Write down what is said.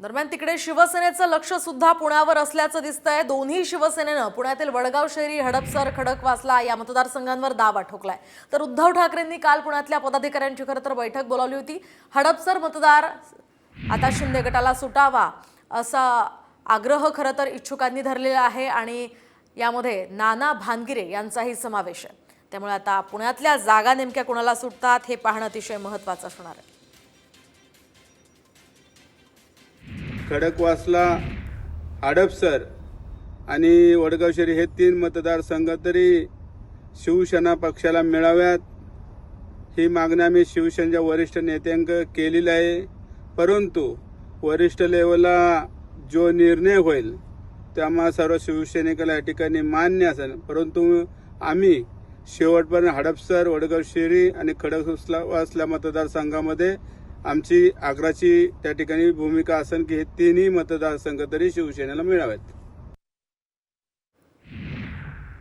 दरम्यान तिकडे शिवसेनेचं लक्ष सुद्धा पुण्यावर असल्याचं दिसतंय. दोन्ही शिवसेनेनं पुण्यातील वडगाव शहरी हडपसर खडकवासला या मतदारसंघांवर दावा ठोकलाय. तर उद्धव ठाकरेंनी काल पुण्यातल्या पदाधिकाऱ्यांची खरं तर बैठक बोलावली होती. हडपसर मतदार आता शिंदे गटाला सुटावा असा आग्रह खरं तर इच्छुकांनी धरलेला आहे आणि यामध्ये नाना भानगिरे यांचाही समावेश आहे. त्यामुळे आता पुण्यातल्या जागा नेमक्या कोणाला सुटतात हे पाहणं अतिशय महत्त्वाचं असणार आहे. खडकवासला हडपसर आणि वडगावशेरी हे तीन मतदारसंघ तरी शिवसेना पक्षाला मिळाव्यात. ही मागणी आम्ही शिवसेनेच्या वरिष्ठ नेत्यांक केलेली आहे. परंतु वरिष्ठ लेवलला जो निर्णय होईल त्यामुळे सर्व शिवसैनिकाला या ठिकाणी मान्य असेल. परंतु आम्ही शेवटपर्यंत हडपसर वडगाव शेरी आणि खडकवासला वासला मतदारसंघामध्ये आमची आग्राची त्या ठिकाणी भूमिका असेल की हे तिन्ही मतदारसंघ तरी शिवसेनेला मिळावेत.